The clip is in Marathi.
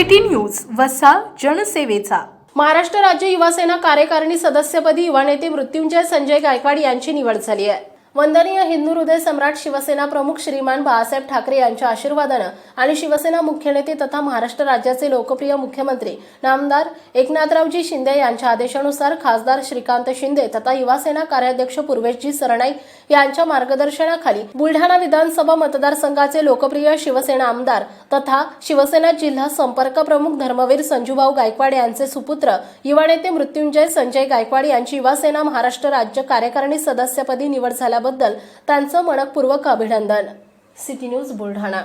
सिटी न्यूज वसा जनसेवेचा. महाराष्ट्र राज्य युवा सेना कार्यकारिणी सदस्यपदी युवा नेते मृत्युंजय संजय गायकवाड यांची निवड झाली आहे. वंदनीय हिंदू हृदय सम्राट शिवसेना प्रमुख श्रीमान बाळासाहेब ठाकरे यांच्या आशीर्वादानं आणि शिवसेना मुख्य नेते तथा महाराष्ट्र राज्याचे लोकप्रिय मुख्यमंत्री नामदार एकनाथरावजी शिंदे यांच्या आदेशानुसार खासदार श्रीकांत शिंदे तथा युवासेना कार्याध्यक्ष पूर्वेशजी सरनाईक यांच्या मार्गदर्शनाखाली बुलढाणा विधानसभा मतदारसंघाचे लोकप्रिय शिवसेना आमदार तथा शिवसेना जिल्हा संपर्क प्रमुख धर्मवीर संजूभाऊ गायकवाड यांचे सुपुत्र युवा नेते मृत्युंजय संजय गायकवाड यांची युवासेना महाराष्ट्र राज्य कार्यकारिणी सदस्यपदी निवड केल्याबद्दल त्यांचं मनपूर्वक अभिनंदन. City news Buldhana.